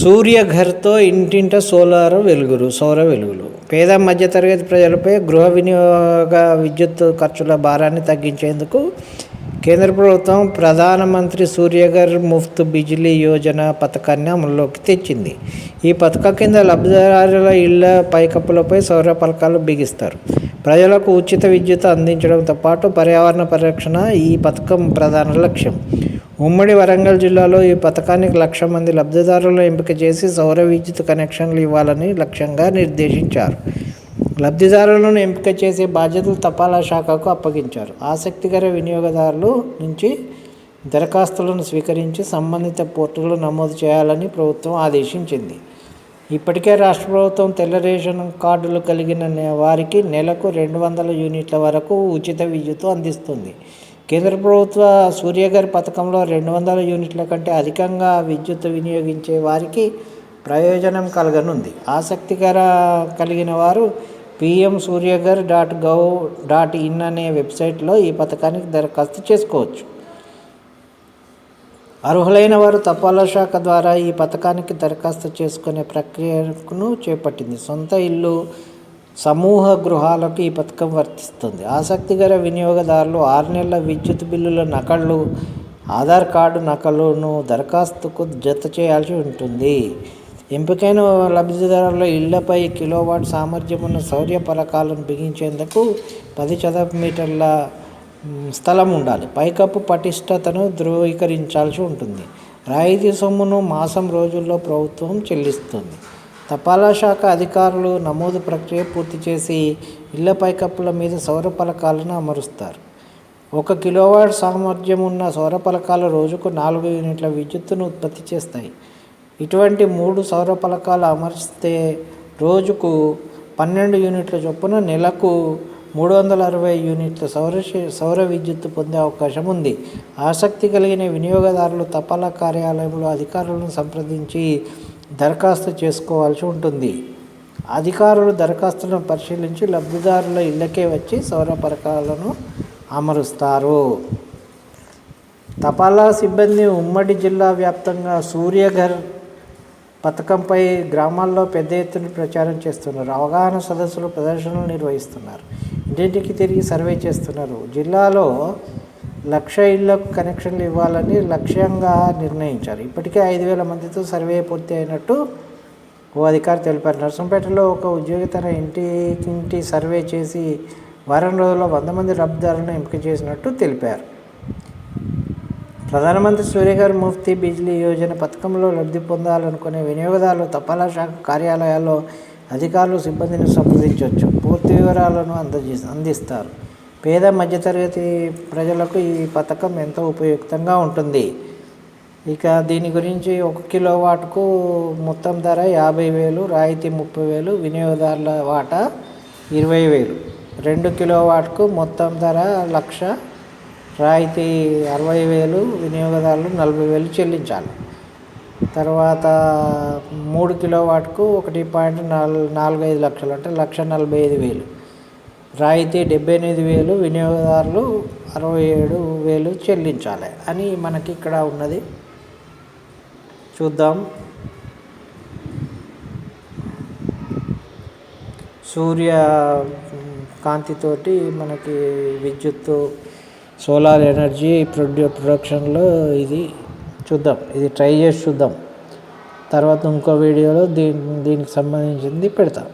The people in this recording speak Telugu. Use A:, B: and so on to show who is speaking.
A: సూర్యఘర్తో ఇంటింట సోలార్ వెలుగులు సౌర వెలుగులు. పేద మధ్యతరగతి ప్రజలపై గృహ వినియోగ విద్యుత్ ఖర్చుల భారాన్ని తగ్గించేందుకు కేంద్ర ప్రభుత్వం ప్రధానమంత్రి సూర్యఘర్ ముఫ్త్ బిజిలీ యోజన పథకాన్ని అమల్లోకి తెచ్చింది. ఈ పథకం కింద లబ్ధిదారుల ఇళ్ళ పైకప్పులపై సౌర పలకాలు బిగిస్తారు. ప్రజలకు ఉచిత విద్యుత్ అందించడంతో పాటు పర్యావరణ పరిరక్షణ ఈ పథకం ప్రధాన లక్ష్యం. ఉమ్మడి వరంగల్ జిల్లాలో ఈ పథకానికి లక్ష మంది లబ్ధిదారులను ఎంపిక చేసి సౌర విద్యుత్ కనెక్షన్లు ఇవ్వాలని లక్ష్యంగా నిర్దేశించారు. లబ్ధిదారులను ఎంపిక చేసే బాధ్యతలు తపాలా శాఖకు అప్పగించారు. ఆసక్తికర వినియోగదారులు నుంచి దరఖాస్తులను స్వీకరించి సంబంధిత పోర్టల్లో నమోదు చేయాలని ప్రభుత్వం ఆదేశించింది. ఇప్పటికే రాష్ట్ర ప్రభుత్వం తెల్ల రేషన్ కార్డులు కలిగిన వారికి నెలకు రెండు వందల యూనిట్ల వరకు ఉచిత విద్యుత్ అందిస్తుంది. కేంద్ర ప్రభుత్వ సూర్యఘర్ పథకంలో రెండు వందల యూనిట్ల కంటే అధికంగా విద్యుత్ వినియోగించే వారికి ప్రయోజనం కలగనుంది. ఆసక్తికర కలిగిన వారు PM Suryaghar dot gov dot in అనే వెబ్సైట్లో ఈ పథకానికి దరఖాస్తు చేసుకోవచ్చు. అర్హులైన వారు తపాలా శాఖ ద్వారా ఈ పథకానికి దరఖాస్తు చేసుకునే ప్రక్రియను చేపట్టింది. సొంత ఇల్లు సమూహ గృహాలకు ఈ పథకం వర్తిస్తుంది. ఆసక్తిగల వినియోగదారులు ఆరు నెలల విద్యుత్ బిల్లుల నకళ్ళు ఆధార్ కార్డు నకలును దరఖాస్తుకు జత చేయాల్సి ఉంటుంది. ఎంపికైన లబ్ధిదారుల ఇళ్ళపై కిలోవాట్ సామర్థ్యం ఉన్న సౌర్య పలకాలను బిగించేందుకు పది చదరపు మీటర్ల స్థలం ఉండాలి. పైకప్పు పటిష్టతను ధృవీకరించాల్సి ఉంటుంది. రాయితీ సొమ్మును మాసం రోజుల్లో ప్రభుత్వం చెల్లిస్తుంది. తపాలా శాఖ అధికారులు నమోదు ప్రక్రియ పూర్తి చేసి ఇళ్ళ పైకప్పుల మీద సౌర పలకాలను అమరుస్తారు. ఒక కిలోవాట్ సామర్థ్యం ఉన్న సౌర పలకాలు రోజుకు నాలుగు యూనిట్ల విద్యుత్తును ఉత్పత్తి చేస్తాయి. ఇటువంటి మూడు సౌర పలకాలు అమర్చితే రోజుకు పన్నెండు యూనిట్ల చొప్పున నెలకు మూడు వందల అరవై యూనిట్ల సౌర సౌర విద్యుత్తు పొందే అవకాశం ఉంది. ఆసక్తి కలిగిన వినియోగదారులు తపాలా కార్యాలయంలో అధికారులను సంప్రదించి దరఖాస్తు చేసుకోవాల్సి ఉంటుంది. అధికారులు దరఖాస్తులను పరిశీలించి లబ్ధిదారుల ఇళ్ళకే వచ్చి సౌర పథకాలను అమరుస్తారు. తపాలా సిబ్బంది ఉమ్మడి జిల్లా వ్యాప్తంగా సూర్యఘర్ పథకంపై గ్రామాల్లో పెద్ద ఎత్తున ప్రచారం చేస్తున్నారు. అవగాహన సదస్సులు ప్రదర్శనలు నిర్వహిస్తున్నారు. ఇంటింటికి తిరిగి సర్వే చేస్తున్నారు. జిల్లాలో లక్ష ఇళ్ళకు కనెక్షన్లు ఇవ్వాలని లక్ష్యంగా నిర్ణయించారు. ఇప్పటికే ఐదు వేల మందితో సర్వే పూర్తి అయినట్టు ఓ అధికారి తెలిపారు. నర్సంపేటలో ఒక ఉద్యోగి తన ఇంటికింటి సర్వే చేసి వారం రోజుల్లో వంద మంది లబ్ధిదారులను ఎంపిక చేసినట్టు తెలిపారు. ప్రధానమంత్రి సూర్యగారు ముఫ్తీ బిజ్లీ యోజన పథకంలో లబ్ధి పొందాలనుకునే వినియోగదారులు తపాలా శాఖ కార్యాలయాల్లో అధికారులు సిబ్బందిని సంప్రదించవచ్చు. పూర్తి వివరాలను అందజే అందిస్తారు. పేద మధ్యతరగతి ప్రజలకు ఈ పథకం ఎంతో ఉపయుక్తంగా ఉంటుంది. ఇక దీని గురించి ఒక కిలో వాట్కు మొత్తం ధర యాభై వేలు రాయితీ ముప్పై వేలు వినియోగదారుల వాటా ఇరవై వేలు. రెండు కిలో వాట్కు మొత్తం ధర లక్ష రాయితీ అరవై వేలు వినియోగదారులు నలభై వేలు చెల్లించాలి. తర్వాత మూడు కిలో వాట్కు ఒకటి పాయింట్ నాలుగు నాలుగు ఐదు లక్షలు అంటే లక్ష నలభై ఐదు వేలు. రాయితీ డెబ్బై ఎనిమిది వేలు వినియోగదారులు అరవై ఏడు వేలు చెల్లించాలి అని మనకి ఇక్కడ ఉన్నది. చూద్దాం. సూర్య కాంతితోటి మనకి విద్యుత్తు సోలార్ ఎనర్జీ ప్రొడ్యూ ప్రొడక్షన్లో ఇది చూద్దాం. ఇది ట్రై చేసి చూద్దాం. తర్వాత ఇంకో వీడియోలో దీని దీనికి సంబంధించింది పెడతాం.